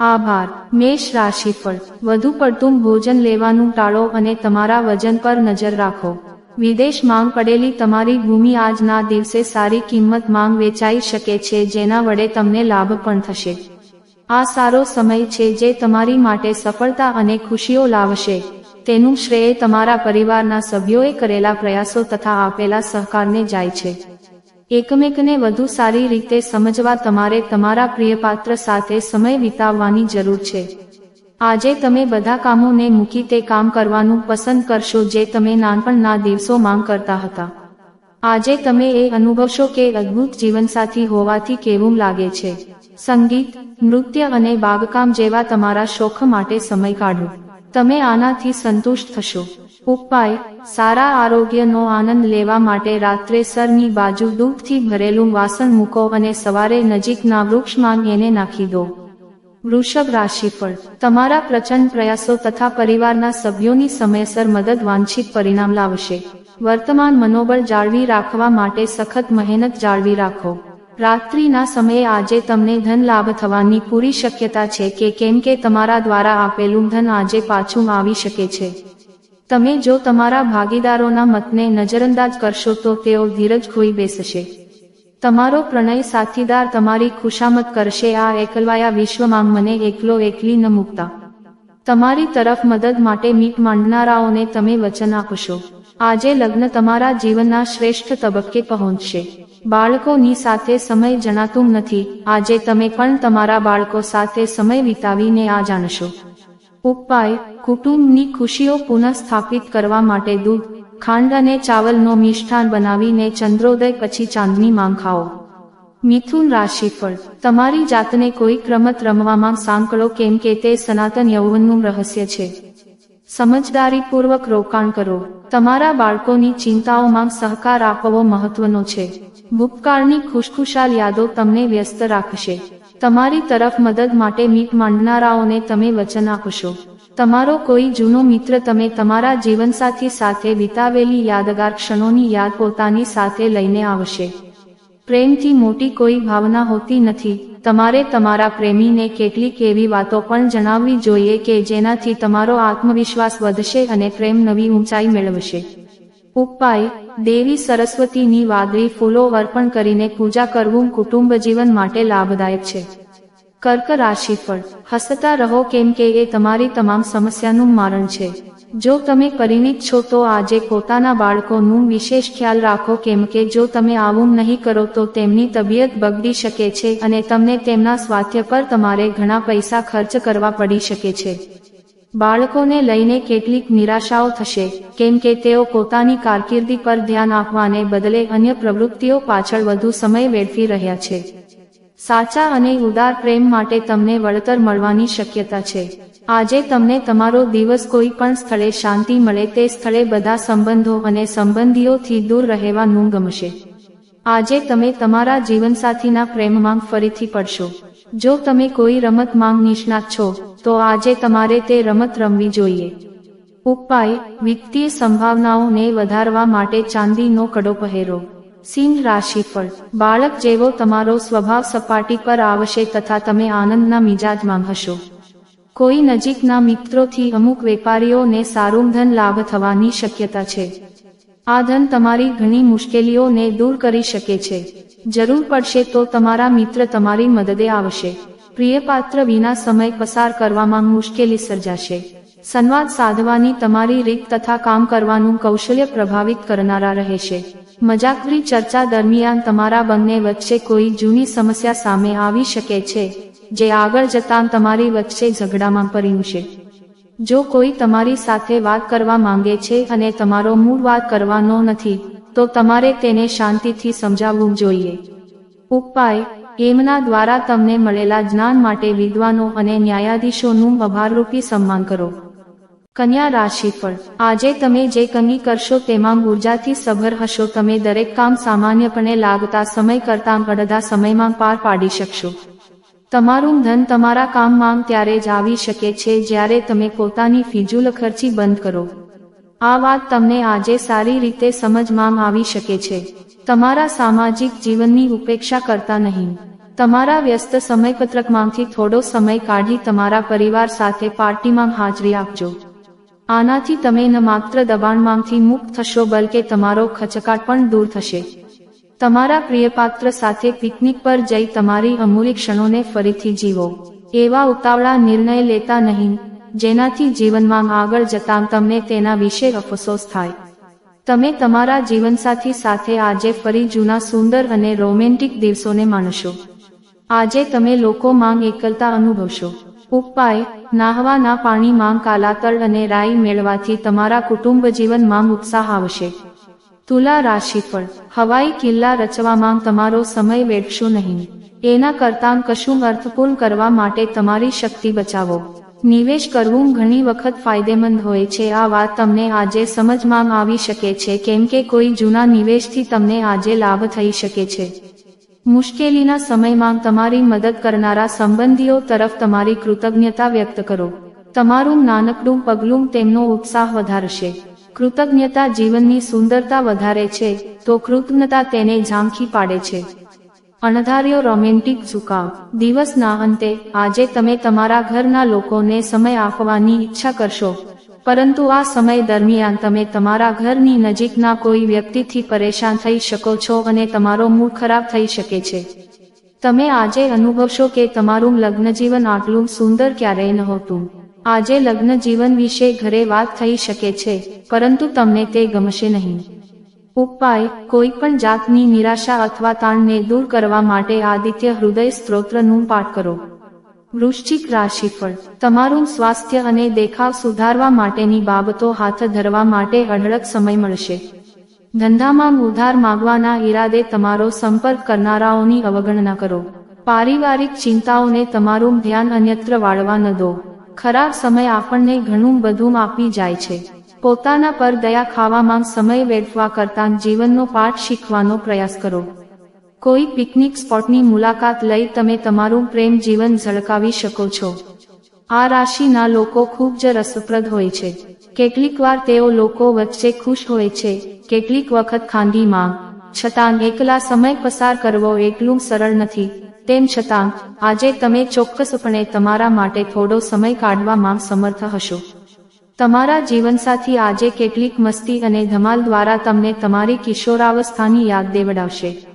આભાર. મેષ રાશિફળ. વધુ પડતું ભોજન લેવાનું ટાળો અને તમારા વજન પર નજર રાખો. વિદેશ માંગ પડેલી તમારી ભૂમિ આજના દિવસે સારી કિંમત માંગ વેચાઈ શકે છે, જેના વડે તમને લાભ પણ થશે. આ સારો સમય છે જે તમારી માટે સફળતા અને ખુશીઓ લાવશે. તેનું શ્રેય તમારા પરિવારના સભ્યોએ કરેલા પ્રયાસો તથા આપેલા સહકારને જાય છે. એકમેકને વધુ સારી રીતે સમજવા તમારે તમારા પ્રિયપાત્ર સાથે સમય વિતાવવાની જરૂર છે. આજે તમે બધા કામોને મૂકી તે કામ કરવાનું પસંદ કરશો જે તમે નાનપણના દિવસો માંગ કરતા હતા. આજે તમે એ અનુભવશો કે અદ્ભુત જીવનસાથી હોવાથી કેવું લાગે છે. સંગીત, નૃત્ય અને બાગકામ જેવા તમારા શોખ માટે સમય કાઢો. તમે આનાથી સંતુષ્ટ થશો. ઉપાય, સારા આરોગ્યનો આનંદ લેવા માટે રાત્રે સરની બાજુ દૂધથી ભરેલું વાસણ મૂકો અને સવારે નજીકના વૃક્ષમાં એને નાખી દો. વૃષભ રાશિ રાશિફળ. તમારા પ્રચંડ પ્રયાસો તથા પરિવારના સભ્યોની સમયસર મદદ વાંછિત પરિણામ લાવશે. વર્તમાન મનોબળ જાળવી રાખવા માટે સખત મહેનત જાળવી રાખો. રાત્રિના સમયે આજે તમને ધન લાભ થવાની પૂરી શક્યતા છે કે કેમ કે તમારા દ્વારા આપેલું ધન આજે પાછું આવી શકે છે. તમે જો તમારા ભાગીદારોના મતને નજરઅંદાજ કરશો તો તેઓ ધીરજ ખોઈ બેસશે. તમારો પ્રણય સાથીદાર તમારી ખુશામત કરશે. આ એકલવાયા વિશ્વમાં મને એકલો એકલી ન મૂકતા. તમારી તરફ મદદ માટે મીટ માંડનારાઓને તમે વચન આપશો. આજે લગ્ન તમારા જીવનના શ્રેષ્ઠ તબક્કે પહોંચશે. બાળકોની સાથે સમય જણાતું નથી. આજે તમે પણ તમારા બાળકો સાથે સમય વિતાવીને આ જાણશો. ઉપાય, કુટુંબની ખુશીઓ પુનઃસ્થાપિત કરવા માટે દૂધ, ખાંડ અને ચાવલનો મિષ્ઠાન બનાવીને ચંદ્રોદય પછી ચાંદની માંગ ખાઓ. મિથુન રાશિફળ તમારી જાતને કોઈ રમત રમવામાં સાંકળો કેમ કે તે સનાતન યૌવનનું રહસ્ય છે. સમજદારીપૂર્વક રોકાણ કરો. તમારા બાળકોની ચિંતાઓમાં સહકાર આપવો મહત્વનો છે. ભૂતકાળની ખુશખુશાલ યાદો તમને વ્યસ્ત રાખશે. તમારી તરફ મદદ માટે મીટ માંડનારાઓને તમે વચન આપશો. તમારો કોઈ જૂનો મિત્ર તમે તમારા જીવનસાથી સાથે વિતાવેલી યાદગાર ક્ષણોની યાદ પોતાની સાથે લઈને આવશે. પ્રેમથી મોટી કોઈ ભાવના હોતી નથી. તમારે તમારા પ્રેમીને કેટલીક એવી વાતો પણ જણાવવી જોઈએ કે જેનાથી તમારો આત્મવિશ્વાસ વધશે અને પ્રેમ નવી ઊંચાઈ મેળવશે. ઉપાય દેવી સરસ્વતીની વાદળી ફૂલો અર્પણ કરીને પૂજા કરવું કુટુંબ જીવન માટે લાભદાયક છે. કર્ક રાશિફળ. હસતા રહો કેમ કે એ તમારી તમામ સમસ્યાનું મારણ છે. જો તમે પરિણિત છો તો આજે પોતાના બાળકોનું વિશેષ ખ્યાલ રાખો કેમ કે જો તમે આવું નહીં કરો તો તેમની તબિયત બગડી શકે છે અને તમને તેમના સ્વાસ્થ્ય પર તમારે ઘણા પૈસા ખર્ચ કરવા પડી શકે છે. બાળકોને લઈને કેટલીક નિરાશાઓ થશે, કેમ કે તેઓ પોતાની કારકિર્દી પર ધ્યાન આપવાને બદલે અન્ય પ્રવૃત્તિઓ પાછળ વધુ સમય વેડફી રહ્યા છે. સાચા અને ઉદાર પ્રેમ માટે તમને વળતર મળવાની શક્યતા છે. આજે તમને તમારો દિવસ કોઈ પણ સ્થળે શાંતિ મળે તે સ્થળે બધા સંબંધો અને સંબંધીઓથી દૂર રહેવાનું ગમશે. આજે તમે તમારા જીવનસાથીના પ્રેમમાં ફરીથી પડશો. જો તમે કોઈ રમત માંગ નિષ્ણાત છો તો આજે તમારે તે રમત રમવી જોઈએ. ઉપાય, વિત્તીય સંભાવનાઓને વધારવા માટે ચાંદીનો કડો પહેરો. સિંહ પર, બાળક જેવો તમારો સ્વભાવ સપાટી પર આવશે તથા તમે આનંદના મિજાજમાં હશો. કોઈ નજીકના મિત્રોથી અમુક વેપારીઓને સારું ધન લાભ થવાની શક્યતા છે. આ ધન તમારી ઘણી મુશ્કેલીઓને દૂર કરી શકે છે. જરૂર પડશે તો તમારા મિત્ર તમારી મદદે આવશે. પ્રિયપાત્ર વિના સમય પસાર કરવામાં મુશ્કેલી સર્જાશે. સંવાદ સાધવાની તમારી રીત તથા કામ કરવાનું કૌશલ્ય પ્રભાવિત કરનારા રહેશે. મજાકરી ચર્ચા દરમિયાન તમારા બંને વચ્ચે કોઈ જૂની સમસ્યા સામે આવી શકે છે, જે આગળ જતાં તમારી વચ્ચે ઝઘડામાં પરિણશે જો કોઈ તમારી સાથે વાત કરવા માંગે છે અને તમારો મૂળ વાત કરવાનો નથી, તો તમારે તેને શાંતિથી સમજાવવું જોઈએ. ઉપાય એમના દ્વારા તમને મળેલા જ્ઞાન માટે વિદ્વાનો અને ન્યાયાધીશોનું આભારરૂપી સન્માન કરો. કન્યા રાશિફળ. આજે તમે જે કંઈ કરશો તેમાં ઉર્જાથી સભર હશો. તમે દરેક કામ સામાન્યપણે લાગતા સમય કરતાં અડધા સમયમાં પાર પાડી શકશો. તમારું ધન તમારા કામમાં ત્યારે જ આવી શકે છે જ્યારે તમે પોતાની ફિજુલ ખર્ચી બંધ કરો. આ વાત તમને આજે સારી રીતે સમજમાં આવી શકે છે. તમારા સામાજિક જીવનની ઉપેક્ષા કરતા નહીં. તમારા વ્યસ્ત સમયપત્રકમાંથી થોડો સમય કાઢી તમારા પરિવાર સાથે પાર્ટીમાં હાજરી આપજો. આનાથી તમે ન માત્ર દબાણમાંથી મુક્ત થશો, બલકે તમારો ખચકાટ પણ દૂર થશે. તમારા પ્રિયપાત્ર સાથે પિકનિક પર જઈ તમારી અમૂલ્ય ક્ષણોને ફરીથી જીવો. એવા ઉતાવળા નિર્ણય લેતા નહીં, જેનાથી જીવનમાં આગળ જતાં તમને તેના વિશે અફસોસ થાય. તમે તમારા જીવનસાથી સાથે આજે ફરી જૂના સુંદર અને રોમેન્ટિક દિવસોને માણશો. આજે તમે લોકો માંગ એકલતા અનુભવશો. ઉપાય, નાહવાના પાણીમાં કાલાતળ અને રાઈ મેળવાથી તમારા કુટુંબ જીવનમાં ઉત્સાહ આવશે. તુલા રાશિફળ, હવાઈ કિલ્લા રચવામાં તમારો સમય વેડશો નહીં. એના કરતાં કશું અર્થપૂર્ણ કરવા માટે તમારી શક્તિ બચાવો. નિવેશ કરવું ઘણી વખત ફાયદેમંદ હોય છે. આ વાત તમને આજે સમજમાં આવી શકે છે, કેમ કે કોઈ જૂના નિવેશથી તમને આજે લાભ થઈ શકે છે. મુશ્કેલીના સમયમાં તમારી મદદ કરનારા સંબંધીઓ તરફ તમારી કૃતજ્ઞતા વ્યક્ત કરો. તમારું નાનકડું પગલું તેમનો ઉત્સાહ વધારશે. કૃતજ્ઞતા જીવનની સુંદરતા વધારે છે, તો કૃતજ્ઞતા તેને ઝાંખી પાડે છે. અણધાર્યો રોમેન્ટિક ઝુકાવ. દિવસના અંતે, આજે તમે તમારા ઘરના લોકોને સમય આપવાની ઈચ્છા કરશો. પરંતુ આ સમય દરમિયાન તમે તમારા ઘરની નજીકના કોઈ વ્યક્તિથી પરેશાન થઈ શકો છો અને તમારો મૂડ ખરાબ થઈ શકે છે. તમે આજે અનુભવશો કે તમારું લગ્નજીવન આટલું સુંદર ક્યારેય નહોતું. આજે લગ્ન જીવન વિશે ઘરે વાત થઈ શકે છે, પરંતુ તમને તે ગમશે નહીં. ઉપાય, કોઈ પણ જાતની નિરાશા અથવા તાણને દૂર કરવા માટે આદિત્ય હૃદય સ્ત્રોત્રનું પાઠ કરો. વૃશ્ચિક રાશિફળ. તમારું સ્વાસ્થ્ય અને દેખાવ સુધારવા માટેની બાબતો હાથ ધરવા માટે અઢળક સમય મળશે. ધંધામાં ઉધાર માગવાના ઈરાદે તમારો સંપર્ક કરનારાઓની અવગણના કરો. પારિવારિક ચિંતાઓને તમારું ધ્યાન અન્યત્ર વાળવા ન દો. ખરાબ સમય આપણને ઘણું બધું આપી જાય છે. પોતાના પર દયા ખાવામાં સમય વેડવા કરતાં જીવનનો પાઠ શીખવાનો પ્રયાસ કરો. કોઈ પિકનિક સ્પોટની મુલાકાત લઈ તમે તમારું પ્રેમ જીવન ઝળકાવી શકો છો. આ રાશિના લોકો ખૂબ જ રસપ્રદ હોય છે. કેટલીક વાર તેઓ લોકો વચ્ચે ખુશ હોય છે. કેટલીક વખત ખાંદીમાં છતાં એકલા સમય પસાર કરવો એટલું સરળ નથી. તેમ છતાં, આજે તમે ચોક્કસપણે તમારા માટે થોડો સમય કાઢવામાં સમર્થ હશો. તમારા જીવનસાથી આજે કેટલીક મસ્તી અને ધમાલ દ્વારા તમને તમારી કિશોરાવસ્થાની યાદ દેવડાવશે.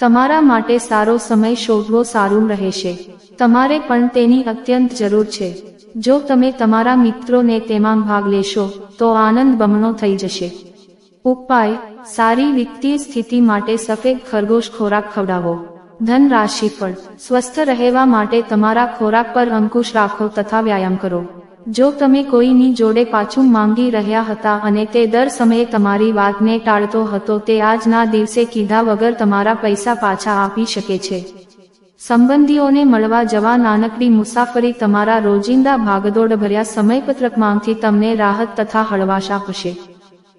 તમારા માટે સારો સમય શોધવો સારું રહેશે. તમારે પણ તેની અત્યંત જરૂર છે. જો તમે તમારા મિત્રોને તેમાં ભાગ લેશો, તો આનંદ બમણો થઈ જશે. ઉપાય, સારી વિત્તીય સ્થિતિ માટે સફેદ ખરગોશ ખોરાક ખવડાવો. ધન રાશિ રાશિફળ, સ્વસ્થ રહેવા માટે તમારા ખોરાક પર અંકુશ રાખો તથા વ્યાયામ કરો. જો તમે કોઈની જોડે પાછું માંગી રહ્યા હતા અને તે દર સમયે તમારી વાતને ટાળતો હતો, તે આજના દિવસે કીધા વગર તમારા પૈસા પાછા આપી શકે છે. સંબંધીઓને મળવા જવા નાનકડી મુસાફરી તમારા રોજિંદા ભાગદોડ ભર્યા સમયપત્રકમાંથી તમને રાહત તથા હળવાશ આપશે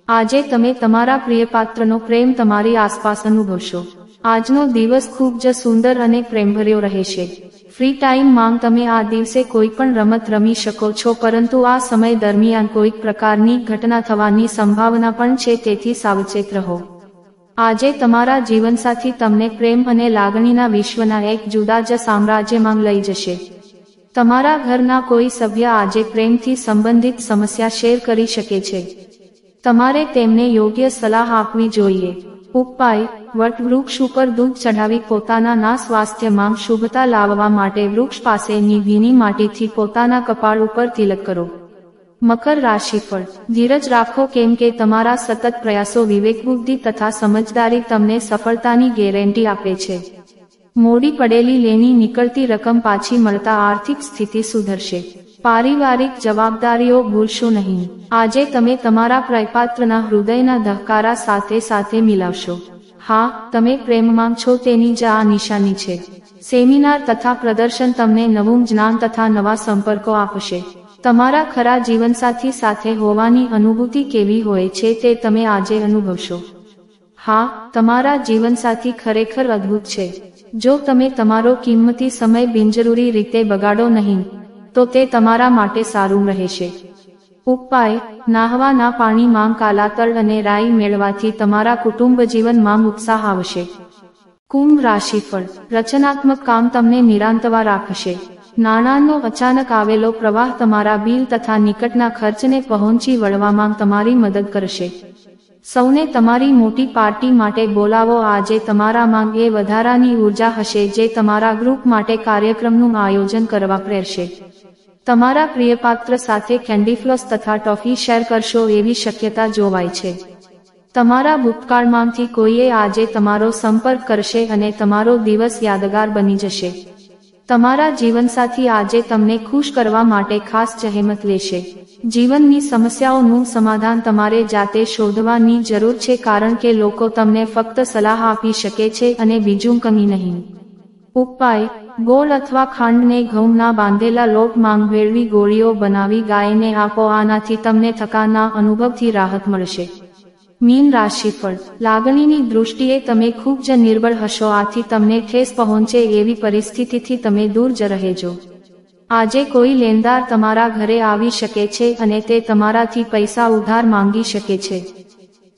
આજે તમે તમારા પ્રિયપાત્રનો પ્રેમ તમારી આસપાસ અનુભવશો. આજનો દિવસ ખૂબ જ સુંદર અને પ્રેમભર્યો રહેશે. ફ્રી ટાઈમ માંગ તમે આ દિવસે કોઈ પણ રમત રમી શકો છો, પરંતુ આ સમય દરમિયાન કોઈક પ્રકારની ઘટના થવાની સંભાવના પણ છે, તેથી સાવચેત રહો. આજે તમારા જીવનસાથી તમને પ્રેમ અને લાગણીના વિશ્વના એક જુદા જ સામ્રાજ્યમાં લઈ જશે. તમારા ઘરના કોઈ સભ્ય આજે પ્રેમથી સંબંધિત સમસ્યા શેર કરી શકે છે. તમારે તેમને યોગ્ય સલાહ આપવી જોઈએ. ઉપાય, વટવૃક્ષ ઉપર દૂધ ચઢાવી પોતાના ના સ્વાસ્થ્યમાં શુભતા લાવવા માટે વૃક્ષ પાસેની ભીની માટીથી પોતાના કપાળ ઉપર તિલક કરો. મકર રાશિફળ ધીરજ રાખો કેમ કે તમારા સતત પ્રયાસો વિવેકબુદ્ધિ તથા સમજદારી તમને સફળતાની ગેરંટી આપે છે. મોડી પડેલી લેની નીકળતી રકમ પાછી મળતા આર્થિક સ્થિતિ સુધરશે. પારિવારિક જવાબદારીઓ ભૂલશો નહીં. આજે તમે તમારા પ્રયપાત્રના હૃદયના ધહકારા સાથે સાથે મિલાવશો. હા, તમે પ્રેમમાં છો તેની જ આ નિશાની છે. સેમિનાર તથા પ્રદર્શન તમને નવું જ્ઞાન તથા નવા સંપર્કો આપશે. તમારા ખરા જીવનસાથી સાથે હોવાની અનુભૂતિ કેવી હોય છે તે તમે આજે અનુભવશો. હા, તમારા જીવનસાથી ખરેખર અદ્ભુત છે. જો તમે તમારો કિંમતી સમય બિનજરૂરી રીતે બગાડો નહીં તો તે તમારા માટે સારું રહેશે. ઉપાય, નાહવાના પાણીમાં કાલાતળ અને રાઈ મેળવાથી તમારા કુટુંબ જીવનમાં ઉત્સાહ આવશે. કુંભ રાશિફળ, રચનાત્મક કામ તમને નિરાંતવા રાખશે. નાણાંનો અચાનક આવેલો પ્રવાહ તમારા બિલ તથા નિકટના ખર્ચને પહોંચી વળવામાં તમારી મદદ કરશે. સૌને તમારી મોટી પાર્ટી માટે બોલાવો, આજે તમારામાં એ વધારાની ઊર્જા હશે જે તમારા ગ્રુપ માટે કાર્યક્રમનું આયોજન કરવા પ્રેરશે. તમારા પ્રિયપાત્ર સાથે કેન્ડીફ્લોસ તથા ટોફી શેર કરશો એવી શક્યતા જોવાય છે. તમારા ભૂતકાળમાંથી કોઈએ આજે તમારો સંપર્ક કરશે અને તમારો દિવસ યાદગાર બની જશે. તમારા જીવનસાથી આજે તમને ખુશ કરવા માટે ખાસ જહેમત લેશે. જીવનની સમસ્યાઓનું સમાધાન તમારે જાતે શોધવાની જરૂર છે કારણ કે લોકો તમને ફક્ત સલાહ આપી શકે છે અને બીજું કંઈ નહીં. ઉપાય ગોળ અથવા ખાંડને ઘઉંના બાંધેલા લોટમાં ભેળવી ગોળીઓ બનાવી ગાયને આપો. આનાથી તમને થકાના અનુભવથી રાહત મળશે. મીન રાશિફળ. લાગણીની દૃષ્ટિએ તમે ખૂબ જ નિર્બળ હશો. આથી તમને ઠેસ પહોંચે એવી પરિસ્થિતિથી તમે દૂર જ રહેજો. આજે કોઈ લેનદાર તમારા ઘરે આવી શકે છે અને તે તમારાથી પૈસા ઉધાર માંગી શકે છે.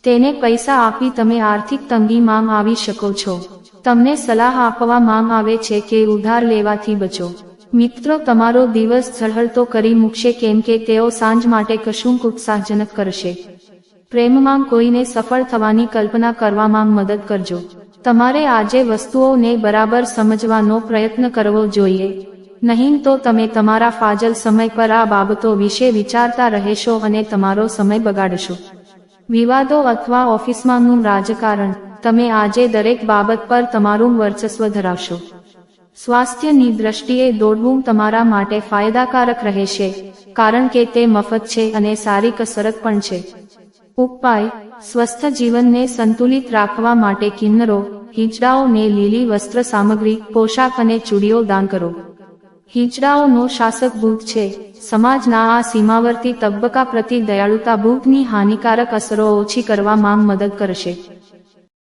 તેને પૈસા આપી તમે આર્થિક તંગીમાં આવી શકો છો. તમને સલાહ આપવામાં આવે છે કે ઉધાર લેવાથી બચો. મિત્રો, તમારો દિવસ ઝળહળતો કરી મૂકશે કેમ કે તેઓ સાંજ માટે કશુંક ઉત્સાહજનક કરશે. પ્રેમમાં કોઈને સફળ થવાની કલ્પના કરવામાં મદદ કરજો. તમારે આજે વસ્તુઓને બરાબર સમજવાનો પ્રયત્ન કરવો જોઈએ. નહીં તો તમે તમારા ફાજલ સમય પર આ બાબતો વિશે વિચારતા રહેશો અને તમારો સમય બગાડશો. વિવાદો અથવા ઓફિસમાંનું રાજકારણ. તમે આજે દરેક બાબત પર તમારું વર્ચસ્વ ધરાવશો. સ્વાસ્થ્યની દ્રષ્ટિએ દોડવું તમારા માટે ફાયદાકારક રહેશે, કારણ કે તે મફત છે અને સારી કસરત પણ છે. ઉપાય, સ્વસ્થ જીવનને સંતુલિત રાખવા માટે કિન્નરો, હિંચડાઓને લીલી વસ્ત્ર સામગ્રી, પોશાક અને ચૂડીઓ દાન કરો. હિંચડાઓનો શાસક બુધ છે. સમાજના આ સીમાવર્તી તબક્કા પ્રતિ દયાળુતા બુધની હાનિકારક અસરો ઓછી કરવામાં મદદ કરશે.